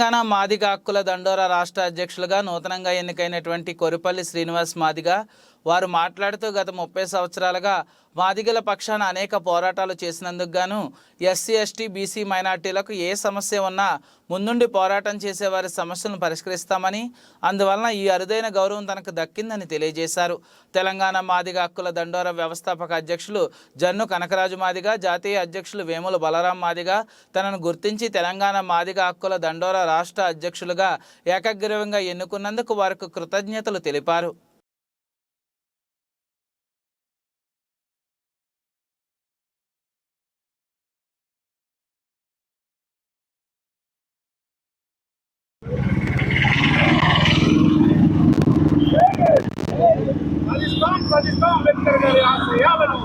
తెలంగాణ మాదిగ హక్కుల దండోరా రాష్ట్ర అధ్యక్షులుగా నూతనంగా ఎన్నికైనటువంటి కొరిపల్లి శ్రీనివాస్ మాదిగ వారు మాట్లాడుతూ గత ముప్పై సంవత్సరాలుగా మాదిగల పక్షాన అనేక పోరాటాలు చేసినందుకు గాను ఎస్సీ ఎస్టీ బీసీ మైనార్టీలకు ఏ సమస్య ఉన్నా ముందుండి పోరాటం చేసే వారి సమస్యలను పరిష్కరిస్తామని అందువలన ఈ అరుదైన గౌరవం తనకు దక్కిందని తెలియజేశారు. తెలంగాణ మాదిగ హక్కుల దండోరా వ్యవస్థాపక అధ్యక్షులు జన్ను కనకరాజు మాదిగ జాతీయ అధ్యక్షులు వేముల బలరాం మాదిగ తనను గుర్తించి తెలంగాణ మాదిగ హక్కుల దండోరా రాష్ట్ర అధ్యక్షులుగా ఏకగ్రీవంగా ఎన్నుకున్నందుకు వారికి కృతజ్ఞతలు తెలిపారు. పాకిస్తాన్ పాకిస్తాన్ అంబేద్కర్ గారి ఆశయాలను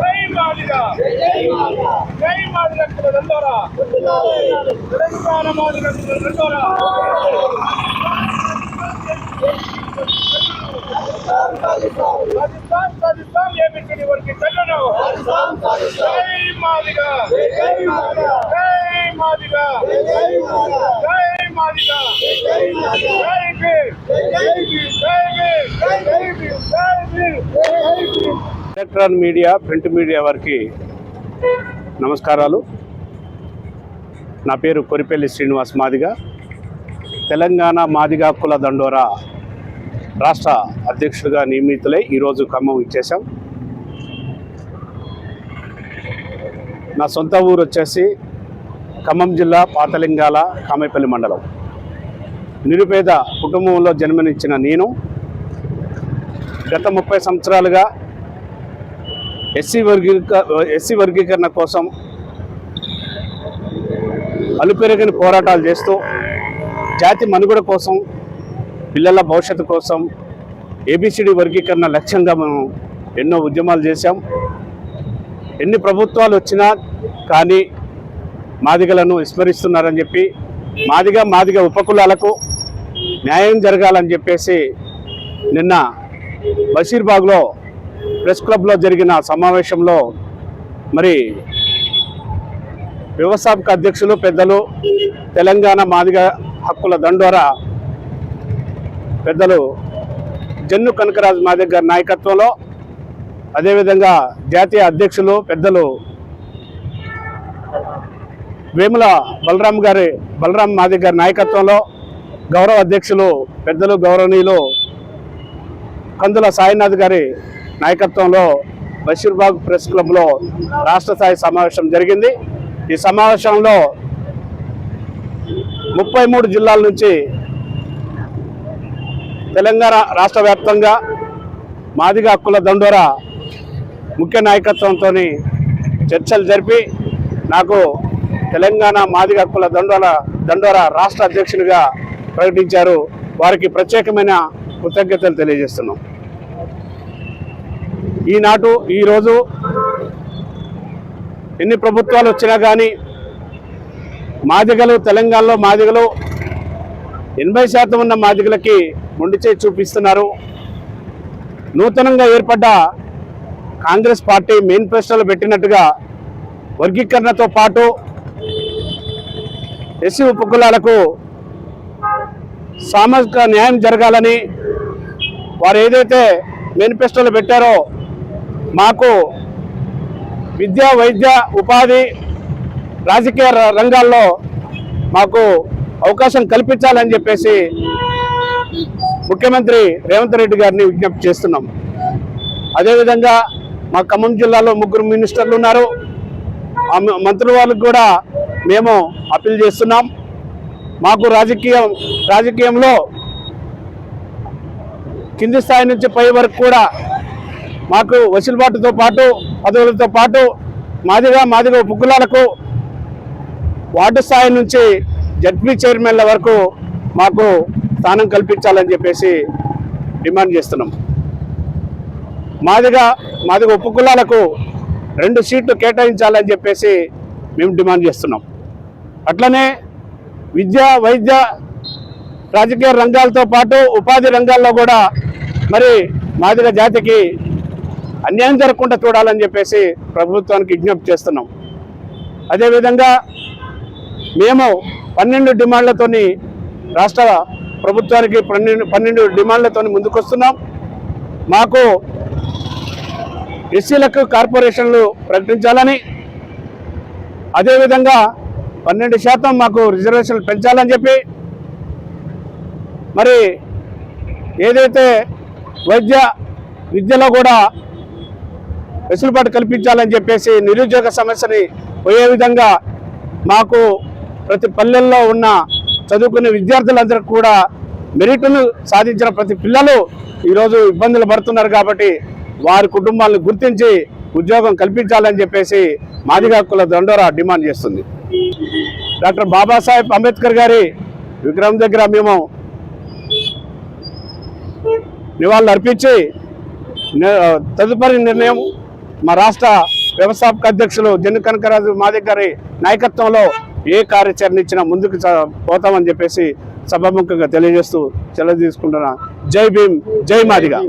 జై మాదిగా జై మాదిగా దండోరా తెలంగాణ మాదిగా దండోరా పాకిస్తాన్ పాకిస్తాన్ ఏమిటి వారికి చెల్లను జై మాదిగా జై మాదిగా జై మాదిగా జై మాదిగా జై భీమ్ జై భీమ్ జై భీమ్ జై భీమ్ జై భీమ్ జై Bhim electron media print media వారికి నమస్కారాలు. నా పేరు కొరిపల్లి శ్రీనివాస్ మాదిగ. తెలంగాణ మాదిగ కుల దండోరా రాష్ట్ర అధ్యక్షుడిగా నియమితులై ఈరోజు ఖమ్మం ఇచ్చేశాం. నా సొంత ఊరు వచ్చేసి ఖమ్మం జిల్లా పాతలింగాల కామేపల్లి మండలం. నిరుపేద కుటుంబంలో జన్మనిచ్చిన నేను గత ముప్పై సంవత్సరాలుగా ఎస్సీ వర్గీక ఎస్సీ వర్గీకరణ కోసం అలుపెరగని పోరాటాలు చేస్తూ జాతి మనుగడ కోసం పిల్లల భవిష్యత్తు కోసం ఏబిసిడి వర్గీకరణ లక్ష్యంగా మనం ఎన్నో ఉద్యమాలు చేశాం. ఎన్ని ప్రభుత్వాలు వచ్చినా కానీ మాదిగలను విస్మరిస్తున్నారని చెప్పి మాదిగ మాదిగ ఉపకులాలకు న్యాయం జరగాలని చెప్పేసి నిన్న బషీర్బాగ్లో ప్రెస్ క్లబ్లో జరిగిన సమావేశంలో మరి వ్యవస్థాపక అధ్యక్షులు పెద్దలు తెలంగాణ మాదిగ హక్కుల దండోరా పెద్దలు జన్ను కనకరాజు మాదిగ గారి నాయకత్వంలో అదేవిధంగా జాతీయ అధ్యక్షులు పెద్దలు వేముల బలరాం గారి బలరాం మాదిగ గారి నాయకత్వంలో గౌరవ అధ్యక్షులు పెద్దలు గౌరవనీయులు కందుల సాయినాథ్ గారి నాయకత్వంలో బషీర్బాగ్ ప్రెస్ క్లబ్లో రాష్ట్ర స్థాయి సమావేశం జరిగింది. ఈ సమావేశంలో ముప్పై మూడు జిల్లాల నుంచి తెలంగాణ రాష్ట్ర వ్యాప్తంగా మాదిగ హక్కుల దండోరా ముఖ్య నాయకత్వంతో చర్చలు జరిపి నాకు తెలంగాణ మాదిగ హక్కుల దండోర దండోరా రాష్ట్ర అధ్యక్షునిగా ప్రకటించారు. వారికి ప్రత్యేకమైన కృతజ్ఞతలు తెలియజేస్తున్నాం. ఈనాటు ఈరోజు ఎన్ని ప్రభుత్వాలు వచ్చినా కానీ మాదిగలు తెలంగాణలో మాదిగలు ఎనభై శాతం ఉన్న మాదిగలకి మొండిచే చూపిస్తున్నారు. నూతనంగా ఏర్పడ్డ కాంగ్రెస్ పార్టీ మేనిఫెస్టోలో పెట్టినట్టుగా వర్గీకరణతో పాటు ఎస్సీ ఉపకులాలకు సామాజిక న్యాయం జరగాలని వారు ఏదైతే మేనిఫెస్టోలో పెట్టారో మాకు విద్య వైద్య ఉపాధి రాజకీయ రంగాల్లో మాకు అవకాశం కల్పించాలని చెప్పేసి ముఖ్యమంత్రి రేవంత్ రెడ్డి గారిని విజ్ఞప్తి చేస్తున్నాం. అదేవిధంగా మా ఖమ్మం జిల్లాలో ముగ్గురు మినిస్టర్లు ఉన్నారు. ఆ మంత్రుల వాళ్ళకు కూడా మేము అప్పీల్ చేస్తున్నాం. మాకు రాజకీయం రాజకీయంలో కింది స్థాయి నుంచి పై వరకు కూడా మాకు వసూలుబాటుతో పాటు పదవులతో పాటు మాదిగా మాదిగా పుగ్గులాలకు వార్డు స్థాయి నుంచి జడ్పీ చైర్మన్ల వరకు మాకు స్థానం కల్పించాలని చెప్పేసి డిమాండ్ చేస్తున్నాం. మాదిగా మాదిగా ఉపకులాలకు రెండు సీట్లు కేటాయించాలని చెప్పేసి మేము డిమాండ్ చేస్తున్నాం. అట్లనే విద్య వైద్య రాజకీయ రంగాలతో పాటు ఉపాధి రంగాల్లో కూడా మరి మాదిగ జాతికి అన్యాయం జరగకుండా చూడాలని చెప్పేసి ప్రభుత్వానికి విజ్ఞప్తి చేస్తున్నాం. అదేవిధంగా మేము పన్నెండు డిమాండ్లతోని రాష్ట్ర ప్రభుత్వానికి పన్నెండు పన్నెండు డిమాండ్లతోని ముందుకొస్తున్నాం. మాకు ఎస్సీలకు కార్పొరేషన్లు ప్రకటించాలని అదేవిధంగా పన్నెండు శాతం మాకు రిజర్వేషన్లు పెంచాలని చెప్పి మరి ఏదైతే వైద్య విద్యలో కూడా వెసులుబాటు కల్పించాలని చెప్పేసి నిరుద్యోగ సమస్యని పోయే విధంగా మాకు ప్రతి పల్లెల్లో ఉన్న చదువుకునే విద్యార్థులందరూ కూడా మెరిట్ను సాధించిన ప్రతి పిల్లలు ఈరోజు ఇబ్బందులు పడుతున్నారు కాబట్టి వారి కుటుంబాలను గుర్తించి ఉద్యోగం కల్పించాలని చెప్పేసి మాదిగా హక్కుల దండోరా డిమాండ్ చేస్తుంది. డాక్టర్ బాబాసాహెబ్ అంబేద్కర్ గారి విగ్రహం దగ్గర మేము నివాళులు అర్పించి నే- తదుపరి నిర్ణయం మా రాష్ట్ర వ్యవస్థాపక అధ్యక్షులు జన్ను కనకరాజు మాదిక్ గారి నాయకత్వంలో ఏ కార్యాచరణ ఇచ్చినా ముందుకు పోతామని చెప్పేసి సభాముఖంగా తెలియజేస్తూ సెలవు తీసుకుంటున్నా. జై భీమ్ జై మాదిగా.